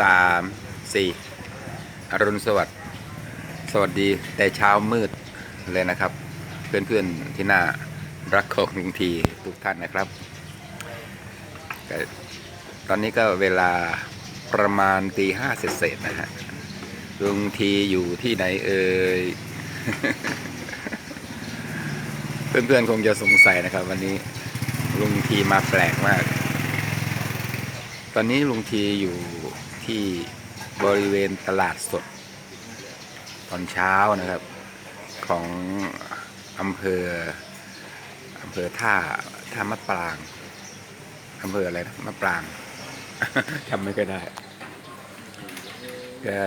สามสี่อรุณสวัสดิ์สวัสดีแต่เช้ามืดเลยนะครับ เพื่อนๆที่น่ารักของลุงทีทุกท่านนะครับ ตอนนี้ก็เวลาประมาณตีห้าเศษๆนะฮะลุงทีอยู่ที่ไหนเอ่ยเพื่อนๆคงจะสงสัยนะครับ วันนี้ลุงทีมาแปลกมาก ตอนนี้ลุงทีอยู่ที่บริเวณตลาดสด ตอนเช้านะครับ ของอำเภออำเภอท่าท่ามะปรางอำเภออะไรนะมะปรางจำไม่ก็ได้ก็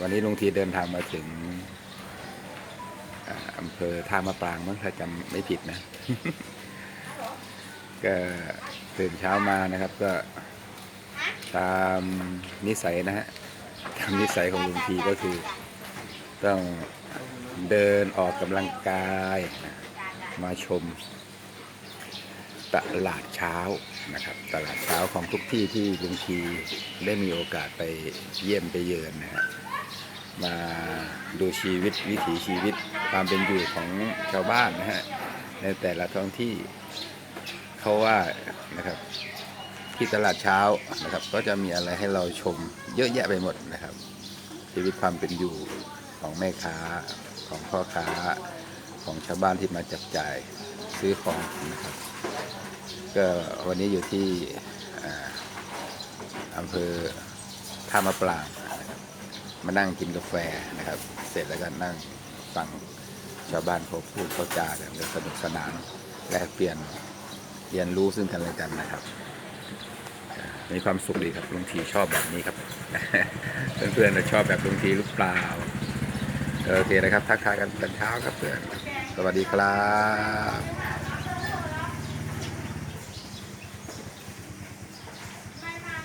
วันนี้ลุงทีเดินทางมาถึงอ่าอำเภอท่ามะปรางมั้งถ้าจำไม่ผิดนะ ก็ตื่นเช้ามานะครับ ก็ ตามนิสัยนะฮะตามนิสัยของลุงทีก็คือ ต้องเดินออกกำลังกายนะมาชม ตลาดเช้านะครับ ตลาดเช้าของทุกที่ที่ลุงทีได้มีโอกาสไปเยี่ยมไปเยือนนะฮะมาดูชีวิตวิถีชีวิตความเป็นอยู่ของชาวบ้านนะฮะในแต่ละท้องที่เขาว่านะครับ ที่ตลาดเช้านะครับ ก็จะมีอะไรให้เราชมเยอะแยะไปหมดนะครับ ชีวิตความเป็นอยู่ของแม่ค้าของพ่อค้าของชาวบ้านที่มาจับจ่ายซื้อของนะครับ ก็วันนี้อยู่ที่อำเภอท่ามะปรางนะครับมานั่งกินกาแฟนะครับ เสร็จแล้วก็นั่งฟังชาวบ้านเขาพูดเขาจากันสนุกสนานแลกเปลี่ยนเรียนรู้ซึ่งกันและกันนะครับ มีความสุขดีครับลุงทีชอบแบบนี้ครับ เพื่อนๆจะชอบแบบลุงทีหรือเปล่าโอเคนะครับทักทายกันตอนเช้าครับเพื่อนสวัสดีครับ